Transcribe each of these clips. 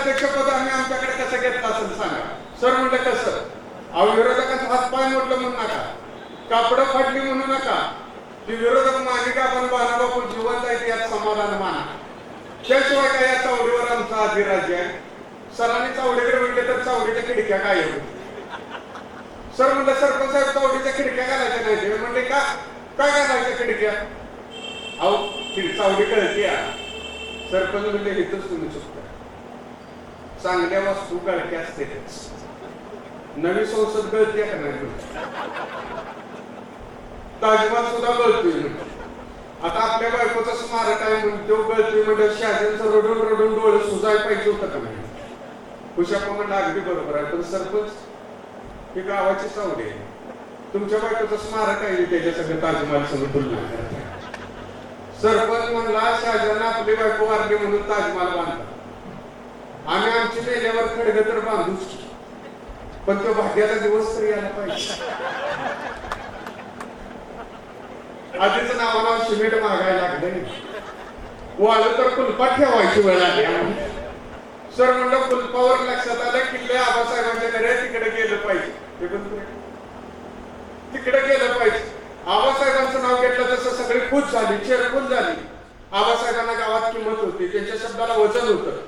अध्यक्षपद आम्ही आमच्याकडे कसं घेतलं असेल सांगा. सर म्हणलं कसं? अहो विरोधकांचा हात पाय म्हटलं म्हणू नका. कापडं फाटली म्हणू नका. ती विरोधक मालिका पण बाणाबापू जिवंत आहे यात समाधान माना. त्याशिवाय काय या चावडीवर आमचा अधिराज्य आहे? सरांनी चावडीकडे म्हटले तर चावडीच्या खिडक्या काय सर म्हणलं सरपंच साहेब चावडीच्या खिडक्या घालायच्या नाही म्हणले का? काय घालायच्या खिडक्या? अहो चावडी कळते या सरपंच म्हणजे इथंच तुम्ही चुकता चांगल्या वस्तू गळक्या असते. नवी संसद गळते का नाही ताजमहाल सुद्धा गळतोय आता आपल्या बायकोचा स्मारक आहे म्हणून तो गळतोय म्हणजे शहाजांचं रडून रडून डोळे सुजाय पाहिजे होतं का नाही? खुशापा म्हणलं अगदी बरोबर आहे पण सरपंच ही गावाची चावडी आहे तुमच्या बायकोचं स्मारक आहे त्याच्या सगळं ताजमहल सगळं तुलना सरपंच म्हणला शहाजानं आपली बायको वारली म्हणून ताजमहल बांधला आम्ही आमची मेल्यावर खडग तर बांधूच पण तो भाग्याला दिवस तरी आला पाहिजे. आधीच नावाला सिमेंट मागायला लागलं वाळू तर कुलपा ठेवायची वेळ आली सर म्हणलं कुलपावर लक्षात आलं किल्ले आबासाहेबांच्या घरी तिकडे गेलं पाहिजे. तिकडे गेलं पाहिजे. आबासाहेबांचं नाव घेतलं तसं सगळी खुश झाली चेरखुश झाली. आबासाहेबांना गावात किंमत होती. त्यांच्या शब्दाला वचन होतं.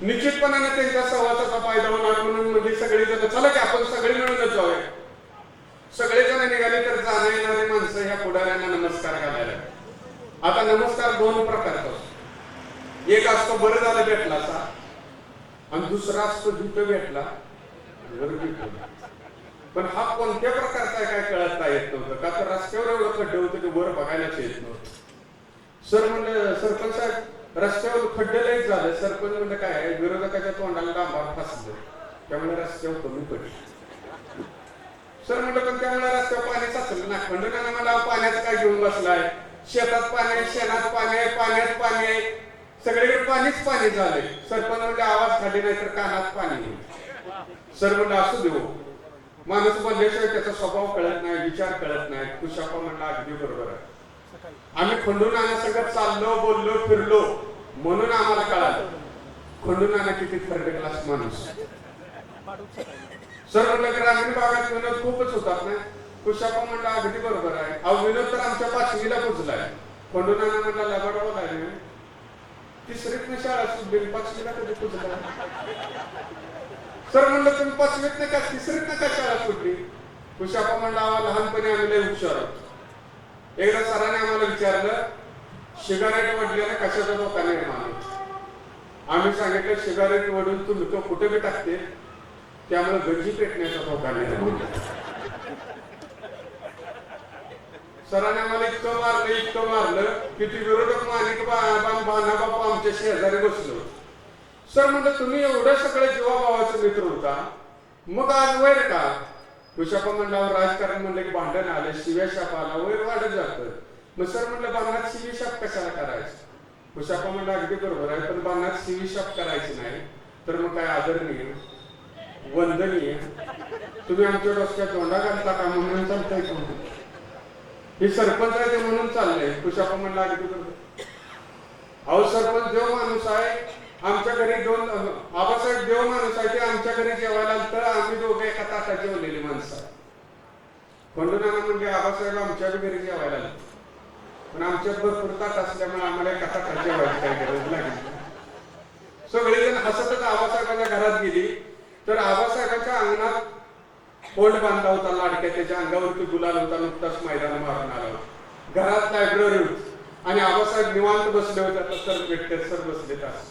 निश्चितपणाने त्यांच्या सहवासाचा फायदा होणार म्हणून म्हणजे सगळी जण चला की आपण सगळे मिळूनच जाऊया. सगळेजण निघाले तर जाणं येणारे माणसं ह्या पुढाऱ्यांना नमस्कार घालायला आता नमस्कार दोन प्रकारचा असतो एक असतो बरं झालं भेटला असा आणि दुसरा असतो जिथं भेटला पण हा कोणत्या प्रकारचा काय कळत नाही येत नव्हतं. का तर रस्त्यावर एवढं खड्डे होतं की वर बघायलाच येत नव्हतं. सर म्हणलं सरपंच साहेब रस्त्यावर खड्डे लईच झालं. सरपंच म्हणलं काय विरोधकाच्या तोंडाला डांबार फासलं. त्यामुळे रस्त्यावर कमी पडली. सर म्हणलं पण त्यामुळे रस्त्यावर पाणी साचलं ना खंडकांना मला पाण्याचं काय घेऊन बसलाय? शेतात पाणी आहे शेणात पाणी आहे पाण्यात पाणी आहे. सगळीकडे पाणीच पाणी झाले सरपंच म्हणजे आवाज खाली नाही तर कानात पाणी येईल सर म्हणलं असू देऊ हो. माणूस बोलल्याशिवाय त्याचा स्वभाव कळत नाही विचार कळत नाही. कुशापा म्हणला अगदी बरोबर आहे. आम्ही खंडून सगळं चाललो बोललो फिरलो. म्हणून आम्हाला कळालं. खंडून किती थर्ड क्लास माणूस. सर म्हणलं ग्रामीण भागात विनोद खूपच होतात ना. कुशापा म्हणला अगदी बरोबर आहे. अहो विनोद तर आमच्या पाचवीला पोचलाय खंडून म्हणला लबाड आहे तिसरीत शाळा सुटली पाचवीला कधी पोचला सर म्हणलं तुम्ही पाचवीत नाही का तिसरीत नाही का शाळा सुटली? कुशापा म्हणला लहानपणी आम्ही लय हुशार एकदा सरांनी आम्हाला विचारलं सिगारेट म्हटलेलं कशाचा धोका निर्माण होतो?" आम्ही सांगितलं सिगारेट वडून तू तो कुठे बी टाकते त्यामुळे गंजी पेटण्याचा धोका निर्माण होतो. सरांनी आम्हाला इतकं मारलं इतकं मारलं की ती विरोधक मालिक बाना बापू आमच्या शेजारी बसलो सर म्हणलं तुम्ही एवढं सगळं जीवाभावाचे मित्र होता मग आज वैर का विशाखा म्हणल्यावर राजकारण म्हणलं की भांडण आलं शिव्या शाप आला वैर वाढत जातं मग सर म्हटलं बाणात सिवी शॉप कशाला करायचं? कुशापा म्हणलं अगदी बरोबर आहे पण बाणात सिवी शॉप करायची नाही. तर मग काय आदरणीय वंदनीय तुम्ही आमच्या डोसक्यात तोंडा घालता का? म्हणून चालतंय का हे सरपंच आहे ते म्हणून चाललंय. कुशापा म्हणला अगदी बरोबर. अहो सरपंच देव माणूस आहे. आमच्या घरी दोन आबासाहेब देव माणूस आहे. ते आमच्या घरी जेवायला तर आम्ही दोघे एका ताटात जेवलेली माणसं. आहे. खंडूनाना म्हणजे आबासाहेब आमच्या घरी जेवायला आले. पण आमच्यात भरपूर ताट असल्यामुळे आम्हाला एका ताटात व्हायची काही गरज लागली सगळेजण हसतच आबासाहेबांच्या घरात गेली. तर आबासाहेबांच्या अंगणात कोंड बांधला होता लाडक्या त्याच्या अंगावरती गुलाल होता नुकताच मैदान मारून आला होता. घरात लायब्ररी होती. आणि आबासाहेब निवांत बसले होते आता सर भेटते सर बसले तास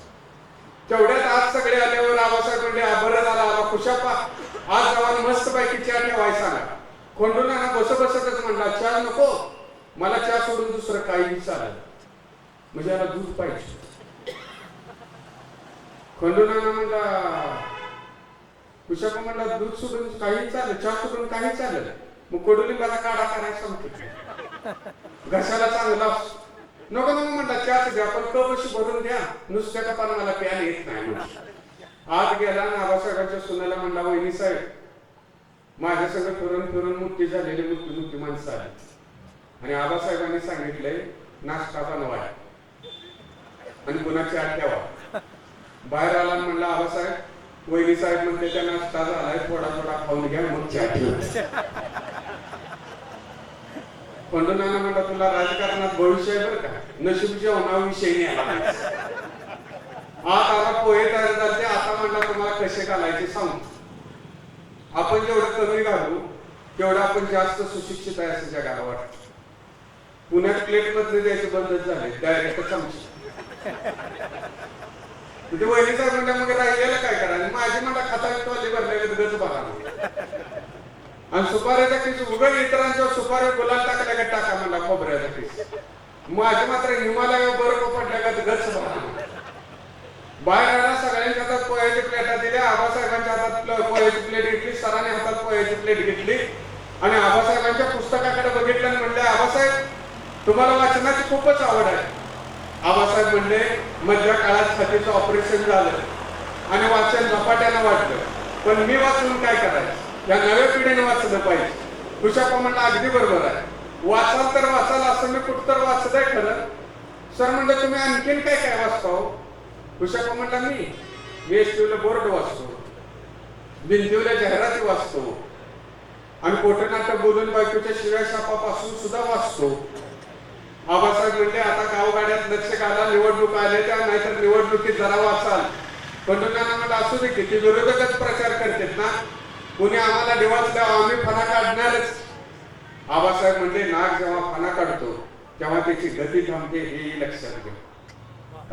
तेवढ्यात आज सगळे आल्यावर आबासाहेब म्हणजे आभरण आला आला खुशापा आज जवान मस्त पैकी चहा ठेवायचा ना खोंडून बस बसतच म्हणला चहा नको मला चहा सोडून दुसरं काही चालेल. म्हणजे याला दूध पाहिजे. खंडूनाना म्हणला कुशाबा म्हणला दूध सोडून काही चालेल चहा सोडून काही चालेल. मग कडुलिंबाचा काढा करायला सांगतो घशाला चांगला नको नको म्हणला चहाच द्या पण कप भरून द्या. नुसत्या कपाला मला प्यान येत नाही. आत गेला आणि आबासाहेबांच्या सुनाला म्हणला वहिनी साहेब माझ्या सगळं फिरून फिरून मुक्ती झालेली मुक्ती मुक्ती माणसं आहेत आणि आबासाहेबांनी सांगितलंय नाश्ता बनवाय आणि पुन्हा चहा ठेवा. बाहेर आला म्हणलं आबासाहेब वैली साहेब म्हणते त्या नाश्ता झालाय थोडा थोडा खाऊन घ्या मग चहा ठेवा. म्हणला तुला राजकारणात भविष्य आहे बरं का? नशीब जेवणा विषय नाही आला. आज आला पोहे तयार झाले आता म्हणला तुम्हाला कसे घालायचे सांगू. आपण जेवढं कमी घालू तेवढं आपण जास्त सुशिक्षित आहे असं जगाला वाटतं. पुण्यात प्लेटमध्ये द्यायचे बंद झाले डायरेक्ट चमचे म्हणजे वहिनी म्हणल्या मग राहिलेला काय करायचं माझी म्हणला खाता वाली भरलेले गच बघा आणि सुपाऱ्याचा केस उघड इतरांच्या सुपारी गुलाल टाकल्या का टाका म्हणला खोबऱ्याचा केस. माझे मात्र हिमालय बर्फ पडल्या का गच बघा बाहेर आला सगळ्यांच्या हातात पोह्याची प्लेटा दिल्या आबासाहेबांच्या हातात पोह्याची प्लेट घेतली सरांनी हातात पोह्याची प्लेट घेतली. आणि आबासाहेबांच्या पुस्तकाकडे बघितलं म्हणले आबासाहेब तुम्हाला वाचनाची खूपच आवड आहे. आबासाहेब म्हणले मधल्या काळात छातीचं ऑपरेशन झालं. आणि वाचन झपाट्यानं वाटलं पण मी वाचून काय करायचं? या नव्या पिढीने वाचलं पाहिजे. खुशापा म्हणलं अगदी बरोबर आहे. वाचाल तर वाचाल असं मी कुठं तर वाचतंय खरं. सर म्हणलं तुम्ही आणखीन काय काय वाचता हो? खुशापा म्हणला मी मी एसटीला बोर्ड वाचतो. बिंदीवल्या जाहिराती वाचतो. आणि कोटनाट्य बोलून बायकोच्या शिव्या शापापासून सुद्धा वाचतो. आबासाहेब म्हणले आता गावगाड्यात लक्ष घाला निवडणूक आले त्या नाहीतर निवडणुकीत जरा वाचाल. पंढरनाना म्हणलं असू दे की ते विरोधकच प्रचार करतात ना? कोणी आम्हाला डिवाचल्या आम्ही फणा काढणारच. आबासाहेब म्हणले नाग जेव्हा फणा काढतो तेव्हा त्याची गती थांबते हे लक्षात घ्या.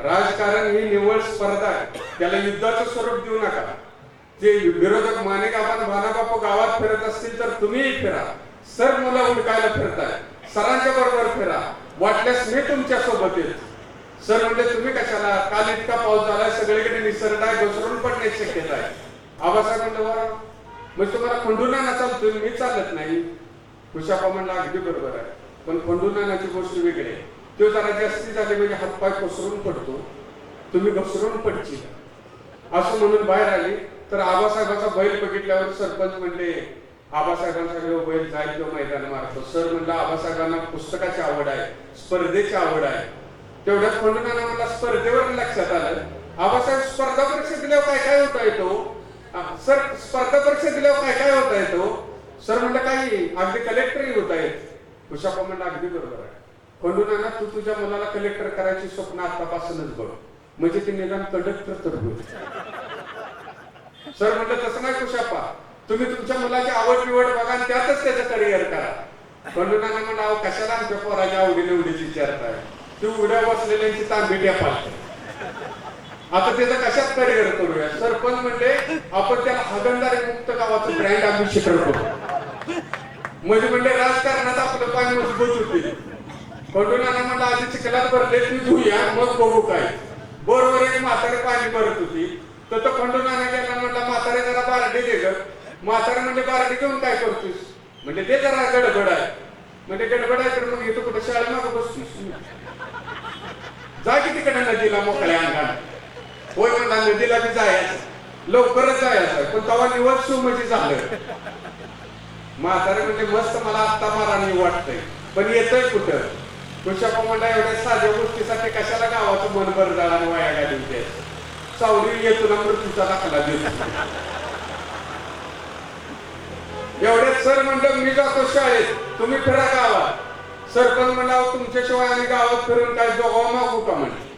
राजकारण ही निव्वळ स्पर्धा आहे. त्याला युद्धाचं स्वरूप देऊ नका. जे विरोधक मानेगावान भानाबापू गावात फिरत असतील तर तुम्हीही फिरा. सर मुलं उडकायला फिरताय. सरांच्या बरोबर फिरा. वाटल्यास मी तुमच्यासोबत येतो. सर म्हणजे तुम्ही कशाला? काल इतका पाऊस झालाय सगळीकडे निसर्ग आहे घसरून पडण्याची शक्यता आहे. आबासाहेब म्हणलं बरं म्हणजे तुम्हाला खंडूनाना चालतोय मी चालत नाही. खुशापा म्हणला अगदी बरोबर आहे. पण खंडूनानाची गोष्ट वेगळी आहे. तो जरा जास्ती झाले म्हणजे हातपाय पसरून पडतो. तुम्ही घसरून पडची. असं म्हणून बाहेर आले. तर आबासाहेबाचा बैल बघितल्यावर सरपंच म्हणले आबासाहेबांचा जेव्हा बैल जाईल मैदान मारतो. सर म्हणलं आबासाहेबांना पुस्तकाची आवड आहे स्पर्धेची आवड आहे. तेवढ्याच खंडूनाना मला स्पर्धेवर लक्षात आलं. आबासाहेब स्पर्धा परीक्षा दिल्यावर काय काय होता येतो? सर स्पर्धा परीक्षा दिल्यावर काय काय होता येतो? सर म्हणलं काही अगदी कलेक्टरही होत आहेत कुशापा म्हणलं अगदी बरोबर आहे. खंडूनाना तू तुझ्या मुलाला कलेक्टर करायची स्वप्न आतापासूनच बघ. म्हणजे ते निदान कंडक्टर तर सर म्हणलं तसं नाही कुशापा तुम्ही तुमच्या मुलाची आवड निवड बघा आणि त्यातच त्याचं करिअर करा. खंडूनाना म्हणलं अहो कशाला आमच्या पोराच्या आवडी उडीची विचारताय? ती उड्या बसलेल्यांची तांबिट्या पाहते आता त्याचं कशात करिअर करूया? सरपंच म्हणजे आपण त्याला हगंदारी मुक्त गावाचं ब्रँड आम्ही शिकवतो म्हणजे म्हणजे राजकारणात आपलं पाय मजबूत होते. खंडूनाना म्हणलं आधी चिखलात भरले ती धुया मग बघू काय. बरोबर एक म्हातारे पाणी भरत होती. तर तो पंडुनाने गेला म्हणला म्हातारे जरा बारडे दे ग. म्हातारा म्हणजे बारडी घेऊन काय करतोस? म्हणजे ते जरा गडबड आहे. म्हणजे गडबड आहे तर मग येतो कुठं शाळे मागं बसतोस? जा की तिकडे नदीला मोकळ्या अंगाने. होय म्हणा नदीला बी जायचं. लवकरच जायचं. पण तेव्हा निवड सु म्हणजे झालं. म्हातारा म्हणजे मस्त मला आत्ता माराणी वाटतंय. पण येतोय कुठं? खुशापा म्हणला एवढ्या साध्या गोष्टीसाठी कशाला गावाचं मन बरं आणि वाया घालून ते? सावली येतो ना मृत्यूचा दाखला देतो. एवढ्यात सर म्हणलं मी जातो शाळेत. तुम्ही फिरा गावात. सर म्हणला म्हणावं तुमच्याशिवाय आम्ही गावात फिरून काय जोगावा मागू का म्हणे?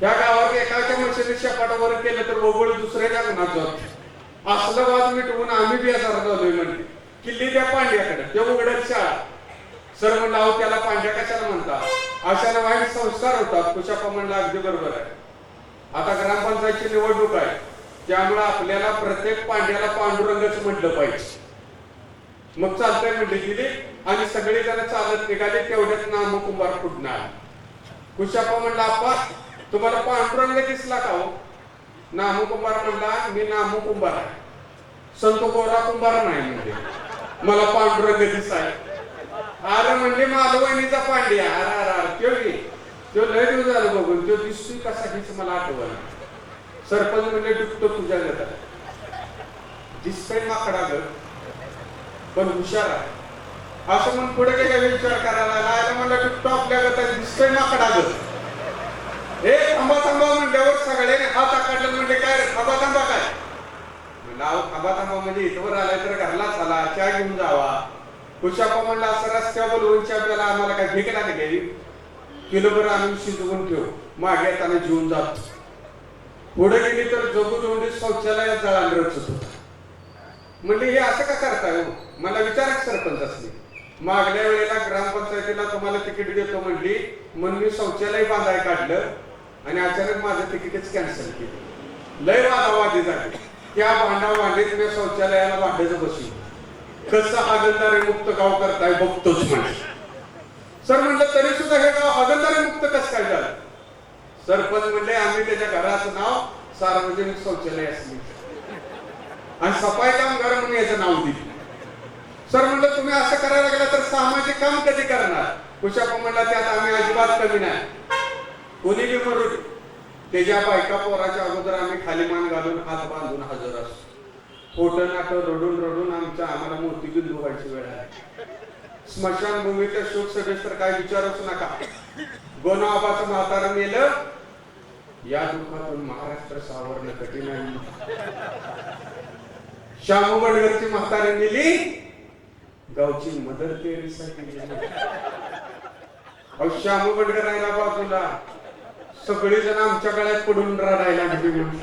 त्या गावात एकाच्या मशीने शेपाटावर केलं तर ओबळ दुसऱ्या जगनात जात. असलं वाद मिटवून आम्ही बी असा झालोय म्हणे. किल्ली त्या पांड्याकडे ते उघडत शाळा. सर म्हणला अहो त्याला पांड्या कशाला म्हणतात? अशाला वाईट संस्कार होतात कुशापा म्हणला अगदी बरोबर आहे. आता ग्रामपंचायतची निवडणूक आहे. त्यामुळे आपल्याला प्रत्येक पांड्याला पांडुरंगच म्हटलं पाहिजे. मग चालतंय म्हणले गेले आणि सगळे जण चालत निघाले तेवढ्यात नाम कुंभार फुटणार. कुशाप्पा म्हणला आप्पा तुम्हाला पांडुरंग दिसला का हो? नामू कुंभार म्हणला मी नामू कुंभार आहे. संत गोरा कुंभार नाही म्हणजे मला पांडुरंग दिसाय. अरे म्हणजे माधवणीचा पांड्या. अरे अरे अरे त्यो त्यो लय दिवस झालं बघून. त्यो दिसतोय कसा हेच मला आठवण सरपंच म्हणजे डुबतो तुझ्या गटात दिसतोय माकडा ग. पण हुशार आहे. असं म्हणून पुढे काय काय विचार करायला लागला म्हणलं टॉप आपल्या गटात दिसतोय माकडा ग हे थांबा थांबा म्हणल्यावर हो, सगळ्यांनी हात आकडलं म्हणजे काय रे, थांबा थांबा काय? नाव थांबा थांबा म्हणजे इथवर आलाय तर घरला चला चहा घेऊन जावा. खुशापा म्हणला असं रस्त्यावर बोलवून आपल्याला आम्हाला काय भीक लागली किलोभर आम्ही शिजवून ठेव. मागे येताना जीवन जातो. पुढे गेली तर जगू जोंडी शौचालयात जळालं रचत होता. म्हणजे हे असं का करताय हो? मला विचारक सरपंच असले. मागल्या वेळेला ग्रामपंचायतीला तुम्हाला तिकीट देतो म्हणली म्हणून मी शौचालय बांधाय काढलं आणि अचानक माझं तिकीटच कॅन्सल केलं. लय वादावादी झाले. त्या भांडा भांडीत मी शौचालयाला भांडायचं बसलो. कसं हागलदारी मुक्त गाव करताय बघतोच म्हणे. सर म्हणलं तरी सुद्धा हे गाव हागलदारी मुक्त कसं काय झालं? सरपंच म्हणले आम्ही त्याच्या घराचं नाव सार्वजनिक शौचालय असले. आणि सफाई कामगार म्हणून याचं नाव दिलं. सर म्हणलं तुम्ही असं करायला गेला तर सामाजिक काम कधी करणार? कुशापा म्हणला त्यात आम्ही अजिबात कमी नाही. कोणी बी म्हणू त्याच्या बायका पोराच्या अगोदर आम्ही खाली मान घालून हात बांधून हजर असतो. फोटो नाट रडून रडून आमच्या आम्हाला मोतीबिंदू व्हायची वेळ आहे स्मशानभूमीच्या शोक सभेस तर काय विचारूच नका. गोनाबाचं म्हातारं मेलं. या दुःखातून महाराष्ट्र सावरणं कठीण आहे. शाहू बडगरची म्हातारी नेली गावची मदर तेरीसाठी अहो शामू गडगर राहिला बाजूला. सगळी जण आमच्या गळ्यात पडून रडायला लागली म्हणून.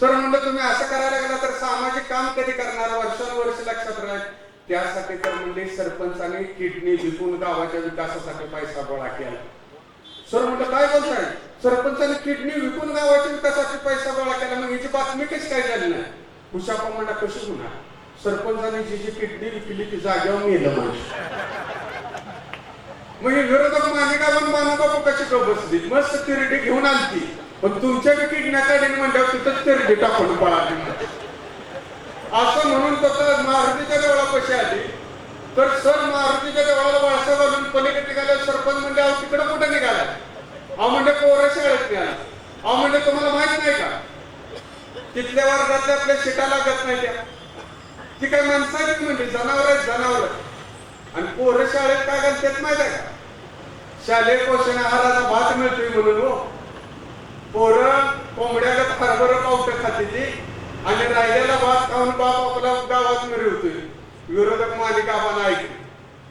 सर म्हणलं तुम्ही असं करायला गेला तर सामाजिक काम कधी करणार? वर्षानुवर्ष लक्षात राहील. त्यासाठी तर म्हणजे सरपंचाने किडनी विकून गावाच्या विकासासाठी पैसा गोळा केला. सर म्हटलं काय बोलताय? सरपंचाने किडनी विकून गावाच्या विकासासाठी पैसा गोळा केला. मग हिची बातमी कशी काय झाली? नाही कुशापा म्हणला कशी होणार? सरपंचाने जी जी किडनी विकली ती जागेवर नेलं माणूस मग हे विरोधक माझे पण बाबू कशी का बसली? मस्त तिरडी घेऊन आणती पण तुमच्या बी किडन्या काढीन म्हणल्यावर तिथं तिरडी टाकून पळाली. असं म्हणून तसं मारुतीच्या देवळापाशी आली. तर सर मारुतीच्या देवळाला वळसा घालून पलीकडे निघाले सरपंच म्हणजे तिकडे कुठे निघाला? अहो म्हणजे पोरं शाळेत निघाला अहो म्हणजे तुम्हाला माहीत नाही का? तिथल्या वर्गातल्या आपल्या शिटा लागत नाही त्या. ती काय माणसाची म्हणजे जनावर आहेत जनावर. आणि पोरं शाळेत काय घालतात माहीत आहे का? शालेय पोषण आहाराचा भात मिळतोय म्हणून हो. पोरं कोंबड्याला हरभर पावट खाते ती आणि राहिलेला भात खाऊन बाप आपला गावात मिळवतोय विरोधक मालिका आपण ऐक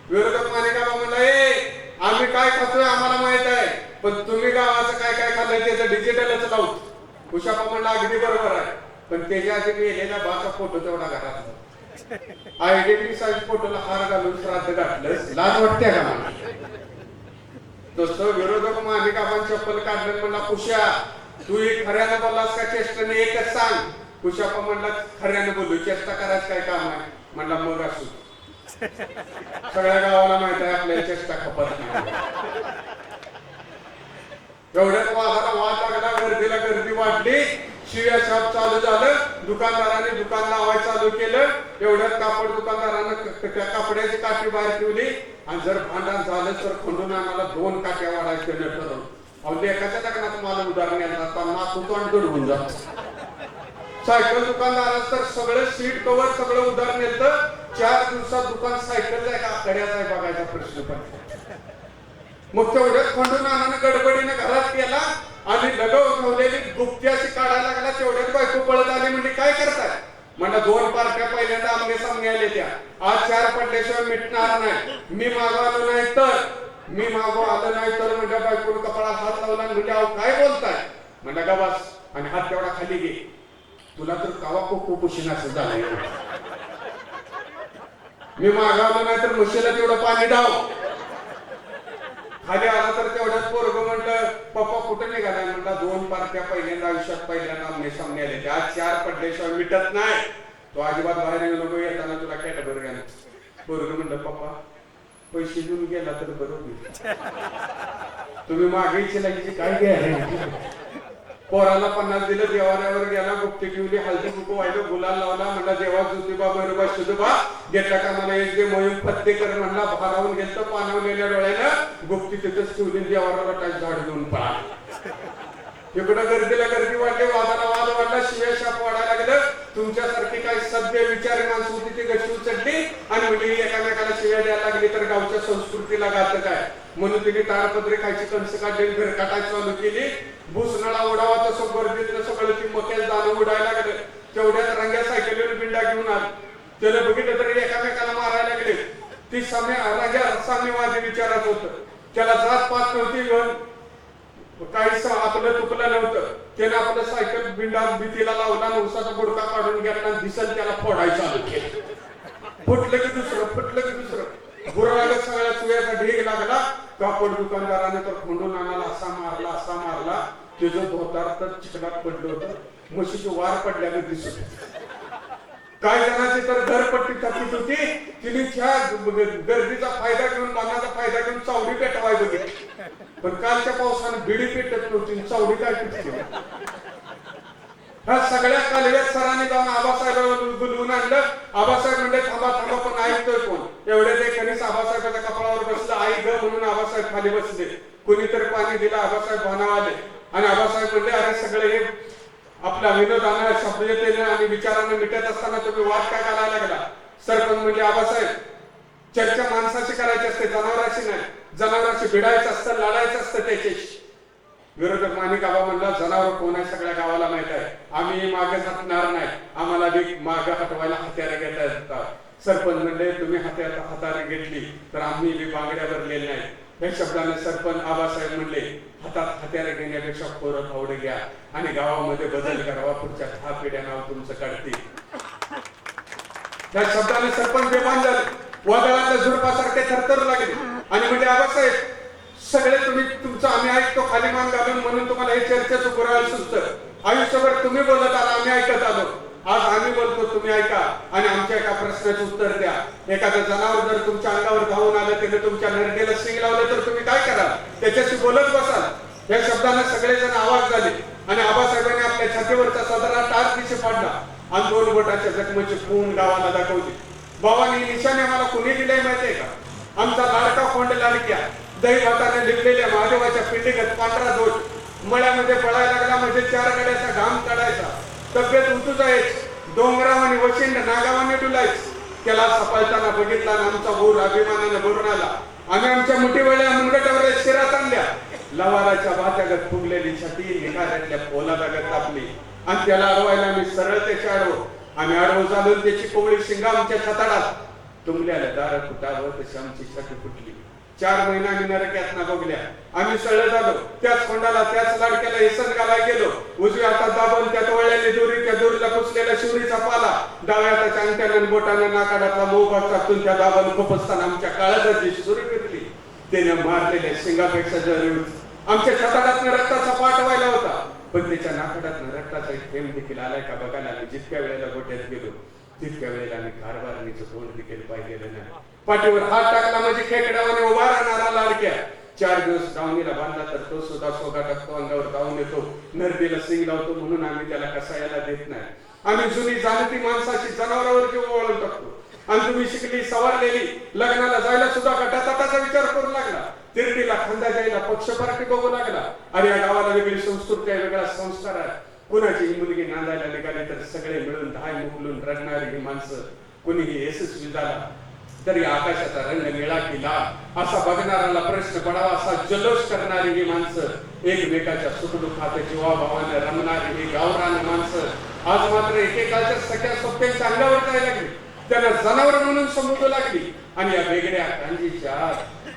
विरोधक मालिका म्हणला ए आम्ही काय खातोय आम्हाला माहीत आहे पण तुम्ही गावाचं काय काय खाल्लंय त्याचं डिजिटलच लावतो. खुशाबा म्हणला अगदी बरोबर आहे. पण त्याच्या आधी मी गेलेला बाचा फोटो तेवढा घरात आयडेंटिटी साईज फोटोला हार घालून श्राद्ध घातलं लाज वाटते का मला? तसं विरोधक मालिका आपण चप्पल काढलं म्हणला कुशा तू एक खऱ्यानं बोललास का? चेष्टाने एकच सांग. कुशापा म्हणला खऱ्यानं बोलू. चेष्टा करायचं काय काम आहे म्हणला मग असू सगळ्या गावाला माहीत आहे आपल्याला चेष्टा खपत नाही. एवढ्यात वादाला वाद लागला गर्दीला गर्दी वाढली. शिव्या छाप चालू झालं दुकानदाराने दुकान लावायला चालू केलं. एवढ्यात कापड दुकानदारानं त्या कापड्याची काठी बाहेर ठेवली. आणि जर भांडण झालं तर खंडून आम्हाला दोन काट्या वाढायचे ठरवलं अहो एकाच्या लग्नात मला उदाहरण येणार आता नातू तोंड होऊन जात. सायकल दुकानदारात तर सगळं सीट कव्हर सगळं उदाहरण येतं. चार दिवसात दुकान सायकलचा आहे आकड्याचा आहे बघायचा प्रश्न पडतो. मग तेवढ्यात खंडून आणानं गडबडीने घरात गेला आणि लगव ठेवलेली गुप्ती अशी काढायला लागला तेवढ्यात बायको पळत आली म्हणजे काय करताय? म्हणलं दोन पार्ट्या पहिल्यांदा आमने सामने आले त्या. आज चार पडल्याशिवाय मिटणार नाही. मी मागो आलो नाही तर. मी मागो आलो नाही तर म्हणजे बायकोनं कपडा हात लावला म्हणजे अहो काय बोलताय? म्हणलं का बस आणि हात तेवढा खाली घे. तुला तर कावा खूप खूप असं झालंय. मी मागावलं नाही तर म्हशीला तेवढं पाणी डाव खाली आला तर तेवढ्यात पोरग म्हणलं पप्पा कुठे निघालाय म्हणला दोन पार्ट्या पहिल्यांदा आयुष्यात पहिल्यांदा आमने सामने आले. त्या आज चार पडल्याशिवाय मिटत नाही. तो अजिबात बाहेर येऊ नको येताना तुला कॅटेबर घ्या पोरग म्हणलं पप्पा पैसे देऊन गेला तर बरं होईल. तुम्ही मागे इच्छा काय घ्या पोराला पन्नास दिलं देवाऱ्यावर गेला गुप्ती ठेवली हलदी कुकू वाहिलं गुलाल लावला म्हणला देवा जुतीबा भैरबा शुद्धबा घेतला का मला एक दे मोहीम फत्ते कर म्हणला भारावून घेतलं पाणवलेल्या डोळ्यानं गुप्ती तिथंच ठेवली देवाऱ्याला काय झाड घेऊन पळा इकडं गर्दीला गर्दी वाढली वादाला वाद वाढला शिव्या शाप वाढायला गेलं तुमच्यासारखी काही सभ्य विचारी माणसं होती ती गशी उचलली आणि मुली एकामेकाला शिव्या द्यायला लागली तर गावच्या संस्कृतीला घातक आहे म्हणून तिने तारपत्रे खायची कणसं काढली घर चालू केली. भुसनाळा उडावा तसं गर्दीतलं सगळं ती मक्याला दाणं उडायला लागलं. तेवढ्यात रंग्या सायकलीवर बिंडा घेऊन आला. त्याला बघितलं तरी एकामेकाला मारायला लागले. ती साम्य राजा साम्यवादी विचारात होत. त्याला जात पात नव्हती काहीच काही आपलं तुकलं नव्हतं. त्याने आपलं सायकल बिंडा भीतीला लावला आणि उसाचा बुडका काढून गेला दिसल त्याला फोडायचं चालू केलं. फुटलं की दुसरं फुटलं की दुसरं. बुराला सगळ्या चुयाचा ढीग लागला. कापड दुकानदाराने तर खोंडून आणाला असा मारला असा मारला. त्याचं धोतार तर चिखलात पडलं होतं. म्हशीचे वार पडल्याने दिसत काही काय जणांची तर घरपट्टी थकीत होती. तिने त्या गर्दीचा फायदा घेऊन बाणाचा फायदा घेऊन चावडी पेटवाय बघितली. पण कालच्या पावसानं बिडी पेटत नव्हती चावडी काय पेटली ह्या सगळ्या कालव्यात सरांनी जाऊन आबासाहेबांना बोलवून आणलं. आबासाहेब म्हणजे थांबा थांबा पण ऐकतोय कोण? एवढ्या ते कणीस आबासाहेबाच्या कपाळावर बसलं. आई ग म्हणून आबासाहेब खाली बसले. कोणीतरी पाणी दिलं आबासाहेब भानावाले आणि आबासाहेब म्हणले अरे सगळे हे आपला विनोदानं शब्दतेनं आणि विचारानं मिटत असताना तुम्ही वाद काय घालायला लागला सरपंच म्हणजे आबासाहेब. चर्चा माणसाशी करायची असते जनावराशी नाही. जनावराशी भिडायचं असतं लढायचं असतं त्याच्याशी. विरोधक माणिक आबा म्हणला जनावर कोण आहे सगळ्या गावाला माहीत आहे. आम्ही मागे हटणार नाही. आम्हाला बी मागे हटवायला हत्यारे घेता येतात. सरपंच म्हणले तुम्ही हत्यार हाताने घेतली तर आम्ही बी बांगड्या भरलेल्या नाही या शब्दाने सरपंच आबासाहेब म्हणले हातात हत्यारे घेण्यापेक्षा पोरं आवड घ्या आणि गावामध्ये बदल करावा. पुढच्या दहा पिढ्या नाव तुमचं काढतील त्या शब्दाने सरपंच बेमान झाले वादळाच्या झुडपासारखे थरथर लागले. आणि म्हणजे आबासाहेब सगळे तुम्ही तुमचं आम्ही ऐकतो खाली मान घालून म्हणून तुम्हाला हे चर्चेचं पुरावे सुचतं. आयुष्यभर तुम्ही बोलत आला आम्ही ऐकत आलो. आज आम्ही बोलतो तुम्ही ऐका. आणि आमच्या एका प्रश्नाचं उत्तर द्या. एखादं जनावर जर तुमच्या अंगावर धावून आलं त्याने तुमच्या नरकेला शिंग लावलं तर तुम्ही काय करा त्याच्याशी बोलत बसाल. या शब्दाने सगळेजण आवाज झाले. आणि आबासाहेबांनी आपल्या छातीवरचा सदरा टाच दिशे पाडला आणि दोन बोटाच्या जखमेची खून गावाला दाखवली. बाबांनी निशाने मला कुणी दिले माहितीये का? आमचा लाडका कोंड लाडक्या दही भाताने लिपलेल्या महादेवाच्या पिंडीगत पांढरा दोट मळ्यामध्ये पळायला लागला म्हणजे चार गड्याचा घाम काढायचा तब्येत उतू जायच. डोंगरावानी वशिंड नागावाने डुलायच. त्याला सपाळताना बघितला आणि आमचा बोर अभिमानाने भरून आला. आम्ही आमच्या मुठी वेळ्या मुनगटावर शिरात आणल्या लवाराच्या भात्यागत फुगलेली छाती निघाल्यातल्या पोलादागत तापली. आणि त्याला अडवायला आम्ही सरळ त्याच्या आडवो. आम्ही आडवो चालून त्याची कोवळी शिंगा आमच्या छताडात. तुंबल्याला दार फुटावं तशी आमची छाती फुटली. चार महिना आम्ही नरक्यात ना बघल्या आम्ही सळलं झालो. त्याच कोंडाला त्याच लाडक्याला इसन घालाय गेलो. उजव्या हातात दाबून त्यात वळलेली दोरी त्या दोरीला पुसलेला शिवरीचा पाला. डाव्या हाताच्या अंगठ्यानं आणि बोटानं नाकाडातला मोबाग चापून त्या दाबानं खुपसताना आमच्या काळजाची सुरी फिरली त्याने मारलेल्या शिंगापेक्षा जरूर आमच्या छताडातनं रक्ताचा पाठ व्हायला होता. पण त्याच्या नाकाडातनं रक्ताचा एक थेंब देखील आलाय का बघायला आम्ही. जितक्या वेळेला गोट्यात गेलो तितक्या वेळेला आम्ही कारभारणीचं तोंड देखील पाहिलेलं नाही. पाठीवर हात टाकला म्हणजे खेकड्यावाने उभा राहणारा लाडक्या. चार दिवस दावणीला बांधला तर तो सुद्धा सोगा टाकतो अंगावर धावून येतो. नरडीला सिंग लावतो म्हणून आम्ही त्याला कसायला देत नाही. आम्ही जुनी जाणती माणसाची जनावरावर जीव ओळख टाकतो. आणि तुम्ही शिकली सवारलेली लग्नाला जायला सुद्धा गटातटाचा विचार करू लागला. तिरडीला खंडाजाईला जायला पक्ष पार्टी बघू लागला. अरे या गावाला वेगळी संस्कृती आहे वेगळा संस्कार आहे. कुणाची ही मुलगी नांदायला निघाली तर सगळे मिळून धाय मुकलून रडणारी ही माणसं. कुणीही यशस्वी झाला तरी आकाशाचा रंग निळा केला. असा बघणाऱ्याला प्रश्न पडावा असा जल्लोष करणारी ही माणसं. एकमेकाच्या सुखदुःखात जीवाभावाने रमणारी ही गावरान माणसं. आज मात्र एकेकाच्या सगळ्या सोप्यांच्या अंगावर जायला लागली. त्यांना जनावर म्हणून समजू लागली. आणि या वेगळ्या गांधीच्या आत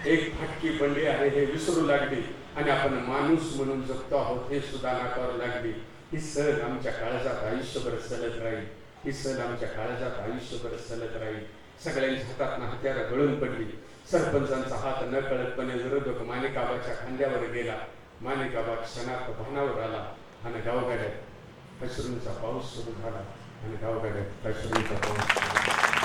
एक फटकी बंडी आहे हे विसरू लागली. आणि आपण माणूस म्हणून जगतो आहोत हे सुद्धा नाकारू लागली. ही सहल आमच्या काळजात आयुष्यभर सलत राहील. ही सहल आमच्या काळजात आयुष्यभर सलत राहील. सगळ्यांच्या हातात हत्यारं गळून पडली. सरपंचांचा हात न कळतपणे विरोधक माणिकाबाच्या खांद्यावर गेला. माणिकाबा क्षणात भानावर आला. आणि गावगाड्यात अश्रूंचा पाऊस सुरू झाला. आणि गावगाड्यात अश्रूंचा पाऊस